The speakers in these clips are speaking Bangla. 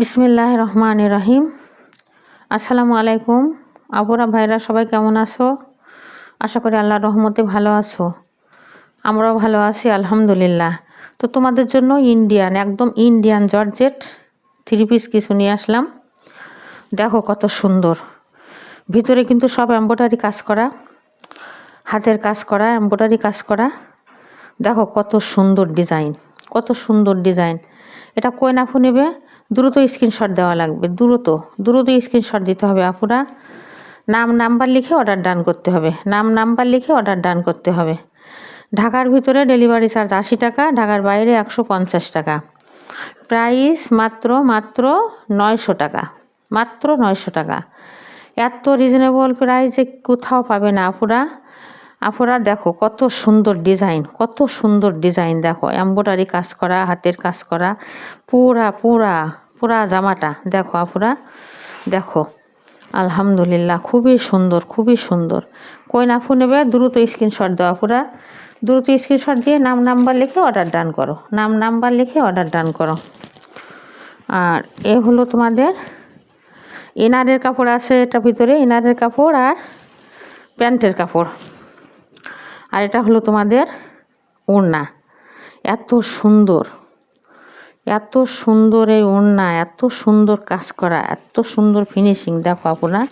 বিসমিল্লাহ রহমান রহিম। আসসালামু আলাইকুম। আপুরা ভাইরা সবাই কেমন আছো? আশা করি আল্লাহ রহমতে ভালো আছো। আমরাও ভালো আছি, আলহামদুলিল্লাহ। তো তোমাদের জন্য ইন্ডিয়ান, একদম ইন্ডিয়ান জর্জেট থ্রি পিস কিছু নিয়ে আসলাম। দেখো কত সুন্দর। ভিতরে কিন্তু সব এম্ব্রয়ডারি কাজ করা, হাতের কাজ করা এম্ব্রয়ডারি কাজ করা। দেখো কত সুন্দর ডিজাইন, কত সুন্দর ডিজাইন। এটা কই নাফু নেবে? দ্রুত স্ক্রিনশট দেওয়া লাগবে, দ্রুত দ্রুত স্ক্রিনশট দিতে হবে আপুরা। নাম নাম্বার লিখে অর্ডার ডান করতে হবে, নাম নাম্বার লিখে অর্ডার ডান করতে হবে। ঢাকার ভিতরে ডেলিভারি চার্জ আশি টাকা, ঢাকার বাইরে একশো পঞ্চাশ টাকা। প্রাইস মাত্র মাত্র নয়শো টাকা, মাত্র নয়শো টাকা। এত রিজনেবল প্রাইসে কোথাও পাবে না আপুরা। আপুরা দেখো কত সুন্দর ডিজাইন কত সুন্দর ডিজাইন দেখো। এম্ব্রয়ডারি কাজ করা, হাতের কাজ করা, পুরা পুরা। পুরা জামাটা, দেখো আপুরা, দেখো। আলহামদুলিল্লাহ, খুবই সুন্দর খুবই সুন্দর। কই নাফু নেবে, দ্রুত স্ক্রিনশট দেওয়া পুরা দ্রুত স্ক্রিনশট দিয়ে নাম নাম্বার লিখে অর্ডার ডান করো। নাম নাম্বার লিখে অর্ডার ডান করো। আর এ হলো তোমাদের ইনারের কাপড় আছে এটা ভিতরে ইনারের কাপড় আর প্যান্টের কাপড়। আর এটা হলো তোমাদের ওড়না। এত সুন্দর। এত সুন্দর এই ওড়না, এত সুন্দর কাজ করা, এত সুন্দর ফিনিশিং দেখো আপনার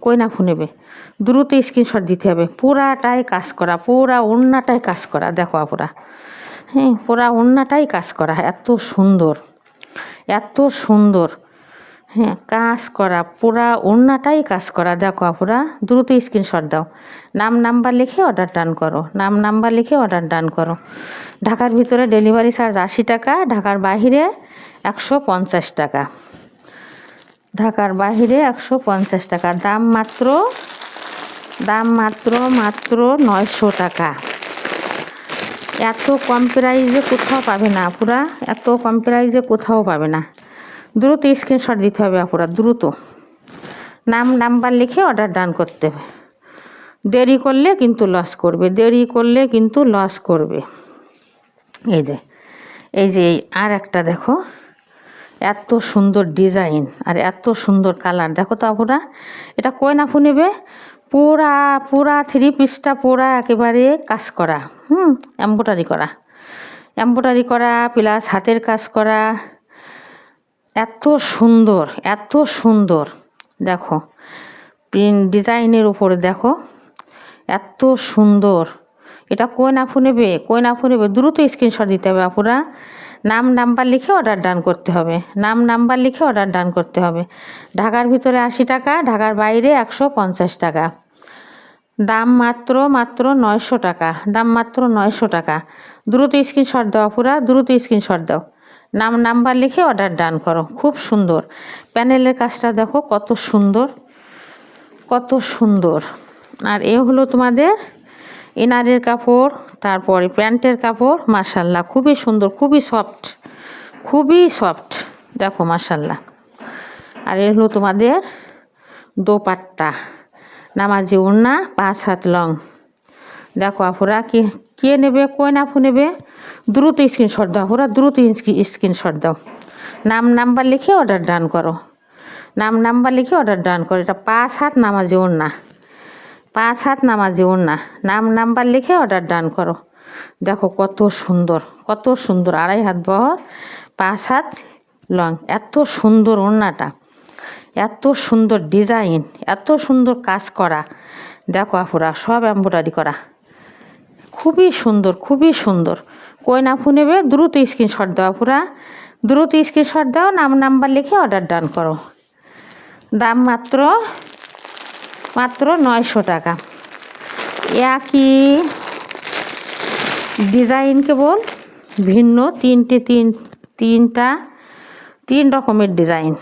কই না নেবে দ্রুত স্ক্রিনশট দিতে হবে, পুরাটাই কাজ করা, পুরা ওড়নাটাই কাজ করা, দেখো আপুরা হ্যাঁ পুরা ওড়নাটাই কাজ করা, এত সুন্দর এত সুন্দর। হ্যাঁ কাজ করা, পুরা ওড়নাটাই কাজ করা। দেখো আপুরা, দ্রুত স্ক্রিনশট দাও। নাম নাম্বার লিখে অর্ডার ডান করো। নাম নাম্বার লিখে অর্ডার ডান করো। ঢাকার ভিতরে ডেলিভারি চার্জ আশি টাকা, ঢাকার বাহিরে একশো পঞ্চাশ টাকা। ঢাকার বাহিরে একশো পঞ্চাশ টাকা। দাম মাত্র দাম মাত্র মাত্র নয়শো টাকা। এত কম প্রাইজে কোথাও পাবে না পুরা এত কম প্রাইজে কোথাও পাবে না। দ্রুত স্ক্রিনশট দিতে হবে আপুরা, দ্রুত। নাম নাম্বার লিখে অর্ডার ডান করতে হবে। দেরি করলে কিন্তু লস করবে, দেরি করলে কিন্তু লস করবে। এই যে এই যে আর একটা দেখো, এত সুন্দর ডিজাইন আর এত সুন্দর কালার দেখো তো আপুরা, এটা কয় নাফু নেবে? পুরা পুরা থ্রি পিসটা পুরা একেবারে কাজ করা, হুম এম্ব্রয়ডারি করা। এম্ব্রয়ডারি করা প্লাস হাতের কাজ করা এত সুন্দর এত সুন্দর। দেখো ডিজাইনের উপরে দেখো, এত সুন্দর। এটা কই নাফু নেবে? কই নাফু নেবে? দ্রুত স্ক্রিনশট দিতে হবে আপুরা। নাম নাম্বার লিখে অর্ডার ডান করতে হবে। নাম নাম্বার লিখে অর্ডার ডান করতে হবে। ঢাকার ভিতরে আশি টাকা, ঢাকার বাইরে একশো পঞ্চাশ টাকা। দাম মাত্র মাত্র নয়শো টাকা। দাম মাত্র নয়শো টাকা। দ্রুত স্ক্রিনশট দাও আপুরা, দ্রুত স্ক্রিনশট দাও। নাম, নাম্বার লিখে অর্ডার ডান করো। খুব সুন্দর। প্যানেলের কাজটা দেখো, কত সুন্দর। কত সুন্দর। আর এ হলো তোমাদের ইনারের কাপড়, তারপরে প্যান্টের কাপড় মার্শাল্লাহ খুবই সুন্দর, খুবই সফট খুবই সফট দেখো মার্শাল্লাহ আর এ হলো তোমাদের দোপাট্টা, নামাজি উন্না পাঁচ হাত লং দেখো আপুরা কি, কে নেবে, কই নাফু নেবে? দ্রুত স্ক্রিনশট দাও, ওরা দ্রুত স্ক্রিনশট দাও। নাম, নাম্বার লিখে অর্ডার ডান করো। নাম, নাম্বার লিখে অর্ডার ডান করো। এটা পাঁচ হাত নামাজি না পাঁচ হাত নামাজি না নাম, নাম্বার লিখে অর্ডার ডান করো। দেখো কত সুন্দর কত সুন্দর, আড়াই হাত বহর, পাঁচ হাত লং এত সুন্দর ওড়নাটা। এত সুন্দর ডিজাইন এত সুন্দর কাজ করা। দেখো আপুরা, সব এম্ব্রয়ডারি করা। খুবই সুন্দর খুবই সুন্দর। কই নাফু নেবে দ্রুত স্ক্রিনশট দাও পুরা। দ্রুত স্ক্রিনশট দাও, নাম নাম্বার লিখে অর্ডার ডান করো। দাম মাত্র মাত্র নয়শো টাকা। একই ডিজাইন কেবল ভিন্ন, তিনটে, তিন, তিনটা, তিন রকমের ডিজাইন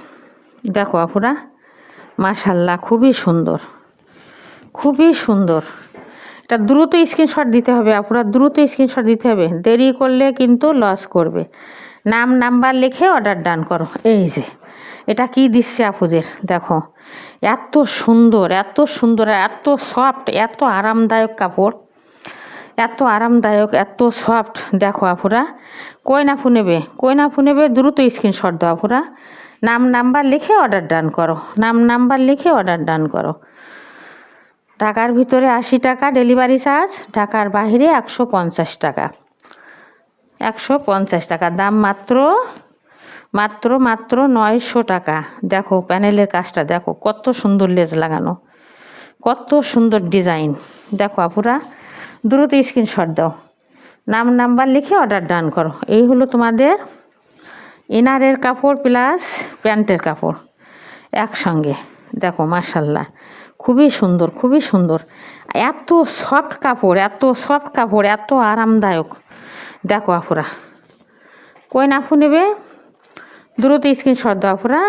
দেখো আপুরা, মাশাল্লাহ, খুবই সুন্দর খুবই সুন্দর। এটা দ্রুত স্ক্রিনশট দিতে হবে, আপুরা দ্রুত স্ক্রিনশট দিতে হবে। দেরি করলে কিন্তু লস করবে। নাম নাম্বার লিখে অর্ডার ডান করো। এই যে, এটা কি দিচ্ছে আপুদের? দেখো, এত সুন্দর এত সুন্দর, এত সফট এত আরামদায়ক কাপড়। এত আরামদায়ক, এত সফট দেখো আপুরা কই না নেবে কই না নেবে, দ্রুত স্ক্রিনশট দাও আপুরা। নাম নাম্বার লিখে অর্ডার ডান করো। নাম নাম্বার লিখে অর্ডার ডান করো। ঢাকার ভিতরে আশি টাকা ডেলিভারি চার্জ, ঢাকার বাইরে একশো পঞ্চাশ টাকা। একশো পঞ্চাশ টাকা, দাম মাত্র মাত্র মাত্র নয়শো টাকা। দেখো প্যানেলের কাজটা, দেখো কত সুন্দর লেজ লাগানো, কত সুন্দর ডিজাইন। দেখো আপুরা, দ্রুত স্ক্রিনশট দাও। নাম, নাম্বার লিখে অর্ডার ডান করো। এই হলো তোমাদের ইনারের কাপড় প্লাস প্যান্টের কাপড়, একসঙ্গে। দেখো মার্শাল্লাহ খুবই সুন্দর খুবই সুন্দর। এত সফট কাপড়, এত সফট কাপড়, এত আরামদায়ক। দেখো আপুরা কই নাফু নেবে? দ্রুত স্ক্রিনশট দাও আপুরা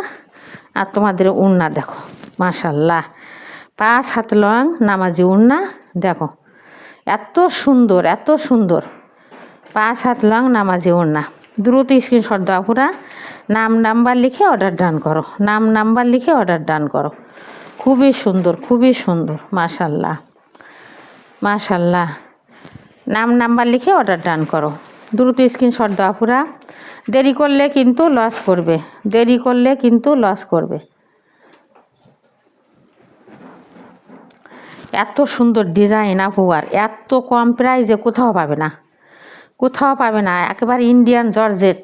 আর তোমাদের উন্না দেখো। মাশাল্লাহ। পাঁচ হাত লং নামাজি উন্না দেখো। এত সুন্দর এত সুন্দর। পাঁচ হাত লং নামাজি উন্না দ্রুত স্ক্রিনশট দাও আপুরা নাম নাম্বার লিখে অর্ডার ডান করো। নাম নাম্বার লিখে অর্ডার ডান করো। খুবই সুন্দর খুবই সুন্দর, মাশাল্লাহ। মাশাল্লাহ। নাম নাম্বার লিখে অর্ডার ডান করো। দ্রুত স্ক্রিনশট দাও পুরা। দেরি করলে কিন্তু লস করবে। দেরি করলে কিন্তু লস করবে। এত সুন্দর ডিজাইন আপু, আর এত কম প্রাইজে কোথাও পাবে না। কোথাও পাবে না, একেবারে ইন্ডিয়ান জর্জেট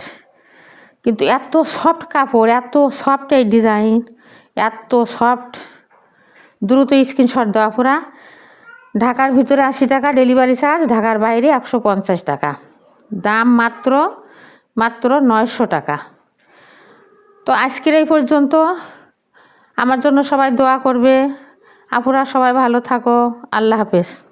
কিন্তু এত সফট কাপড়, এত সফট এই ডিজাইন এত সফট দ্রুত স্ক্রিনশট দেওয়া পুরা। ঢাকার ভিতরে আশি টাকা ডেলিভারি চার্জ ঢাকার বাইরে একশো পঞ্চাশ টাকা। দাম মাত্র মাত্র নয়শো টাকা। তো আজকের এই পর্যন্ত। আমার জন্য সবাই দোয়া করবে। আপুরা সবাই ভালো থাকো। আল্লাহ হাফেজ।